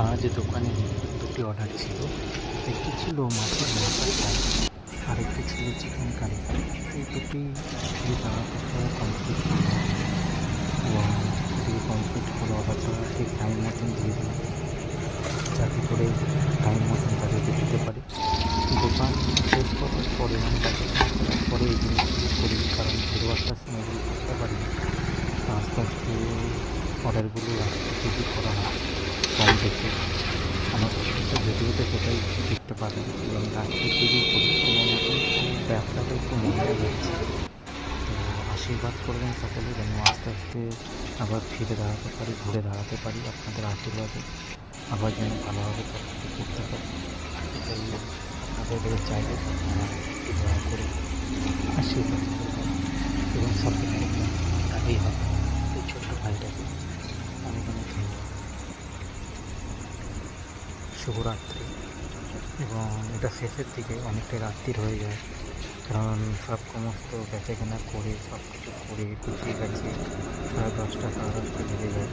আজ দোকানে দুটি অর্ডার ছিল। একটি ছিল মাছের মাথা ফ্রাই আরেকটি ছিল চিকেন কারি এই দুটি তাড়াতাড়ি কমপ্লিট এবং কমপ্লিট করে অর্ডারটা ঠিক টাইম মতন দিয়ে দিলাম যাতে করে টাইম মতন তাদেরকে দিতে পারি। দোকান শেষ করার পরে আমি পরে এই জিনিসগুলো করি, কারণ পুরো একটা সময় করতে পারি আস্তে আস্তে অর্ডারগুলো আস্তে করা হয়। দেখে আমার ভিডিওতে সেটাই দেখতে পাবেন এবং তার থেকে এখন ব্যবসাটা একটু মন্দা যাচ্ছে। তো আশীর্বাদ করবেন সকলে যেন আস্তে আস্তে আবার ফিরে দাঁড়াতে পারি, ঘুরে দাঁড়াতে পারি আপনাদের আশীর্বাদে। আবার যেন ভালোভাবে করতে পারি। এটাই আপনাদের কাছে আপনারা দয়া করে আশীর্বাদ এবং সাপোর্ট করবেন শুভরাত্রি। এবং এটা শেষের দিকে অনেকটাই রাত্রির হয়ে যায়। কারণ সব সমস্ত বেচা কেনা করে সব কিছু করে গুছিয়ে গেছে সাড়ে দশটা সাড়ে দশটা বেজে যায়।